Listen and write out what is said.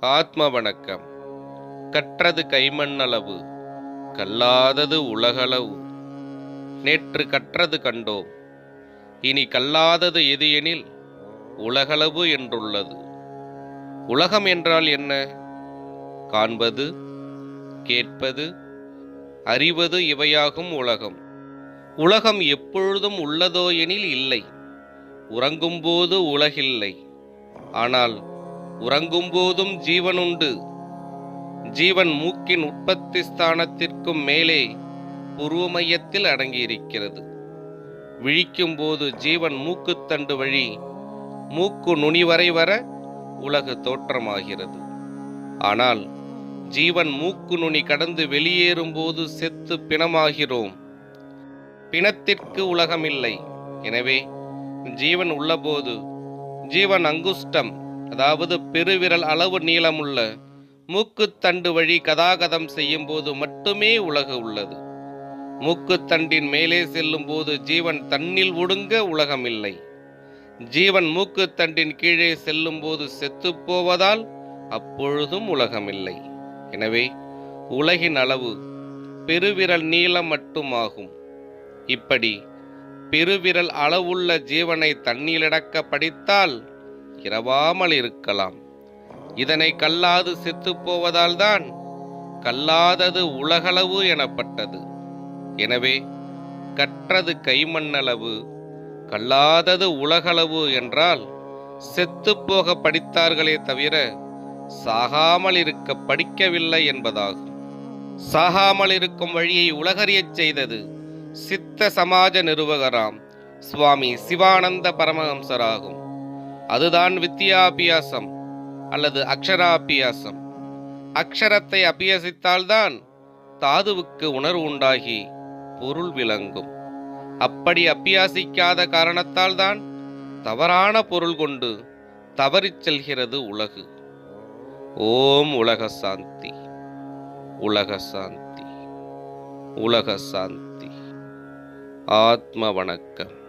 ஆத்ம வணக்கம் கற்றது கைமண்ணளவு கல்லாதது உலகளவு. நேற்று கற்றது கண்டோம் இனி கல்லாதது எது எனில் உலகளவு என்றுள்ளது. உலகம் என்றால் என்ன? காண்பது கேட்பது அறிவது இவையாகும் உலகம். உலகம் எப்பொழுதும் உள்ளதோ எனில் இல்லை உறங்கும்போது உலகில்லை. ஆனால் உறங்கும்போதும் ஜீவன் உண்டு ஜீவன் மூக்கின் உற்பத்தி ஸ்தானத்திற்கும் மேலே புருவ மையத்தில் அடங்கியிருக்கிறது. விழிக்கும் போது ஜீவன் மூக்குத்தண்டு வழி மூக்கு நுனி வரை வர உலகு தோற்றமாகிறது. ஆனால் ஜீவன் மூக்கு நுனி கடந்து வெளியேறும்போது செத்து பிணமாகிறோம். பிணத்திற்கு உலகமில்லை. எனவே ஜீவன் உள்ளபோது ஜீவன் அங்குஷ்டம். அதாவது பெருவிரல் அளவு நீளமுள்ள மூக்குத்தண்டு வழி கதாகதம் செய்யும் போது மட்டுமே உலகு உள்ளது. மூக்குத்தண்டின் மேலே செல்லும் போது ஜீவன் தன்னில் ஒடுங்க உலகமில்லை. ஜீவன் மூக்குத்தண்டின் கீழே செல்லும் போது செத்துப்போவதால் அப்பொழுதும் உலகமில்லை. எனவே உலகின் அளவு பெருவிரல் நீளம் மட்டுமாகும். இப்படி பெருவிரல் அளவுள்ள ஜீவனை தண்ணீரடக்க படித்தால் இரவாமல் இருக்கலாம். இதனை கல்லாது செத்துப்போவதால்தான் கல்லாதது உலகளவு எனப்பட்டது. எனவே கற்றது கைமண்ணளவு கல்லாதது உலகளவு என்றால் செத்துப்போக படித்தார்களே தவிர சாகாமல் இருக்க படிக்கவில்லை என்பதாகும். சாகாமல் இருக்கும் வழியை உலகறியச் செய்தது சித்த சமாஜ நிறுவகராம் சுவாமி சிவானந்த பரமஹம்சராகும். அதுதான் வித்தியாபியாசம் அல்லது அக்ஷராபியாசம். அக்ஷரத்தை அபியசித்தால்தான் தாதுவுக்கு உணர்வு உண்டாகி பொருள் விளங்கும். அப்படி அபியாசிக்காத காரணத்தால் தான் தவறான பொருள் கொண்டு தவறிச் செல்கிறது உலகு. ஓம் உலக சாந்தி உலக சாந்தி உலக சாந்தி ஆத்ம வணக்கம்.